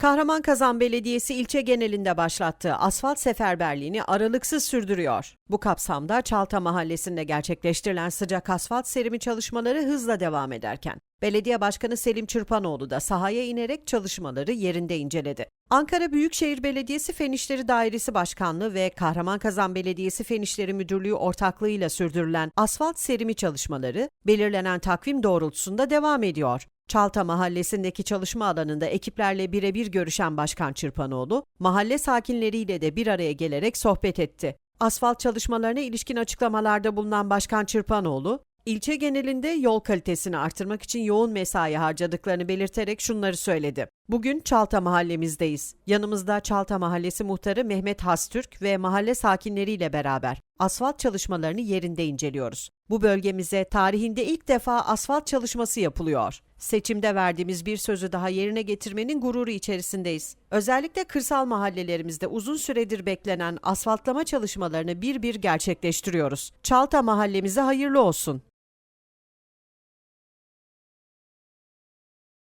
Kahramankazan Belediyesi ilçe genelinde başlattığı asfalt seferberliğini aralıksız sürdürüyor. Bu kapsamda Çalta Mahallesi'nde gerçekleştirilen sıcak asfalt serimi çalışmaları hızla devam ederken, Belediye Başkanı Selim Çırpanoğlu da sahaya inerek çalışmaları yerinde inceledi. Ankara Büyükşehir Belediyesi Fen İşleri Dairesi Başkanlığı ve Kahramankazan Belediyesi Fen İşleri Müdürlüğü ortaklığıyla sürdürülen asfalt serimi çalışmaları belirlenen takvim doğrultusunda devam ediyor. Çalta Mahallesi'ndeki çalışma alanında ekiplerle birebir görüşen Başkan Çırpanoğlu, mahalle sakinleriyle de bir araya gelerek sohbet etti. Asfalt çalışmalarına ilişkin açıklamalarda bulunan Başkan Çırpanoğlu, ilçe genelinde yol kalitesini artırmak için yoğun mesai harcadıklarını belirterek şunları söyledi. Bugün Çalta mahallemizdeyiz. Yanımızda Çalta Mahallesi muhtarı Mehmet Hastürk ve mahalle sakinleriyle beraber asfalt çalışmalarını yerinde inceliyoruz. Bu bölgemize tarihinde ilk defa asfalt çalışması yapılıyor. Seçimde verdiğimiz bir sözü daha yerine getirmenin gururu içerisindeyiz. Özellikle kırsal mahallelerimizde uzun süredir beklenen asfaltlama çalışmalarını bir bir gerçekleştiriyoruz. Çalta mahallemize hayırlı olsun.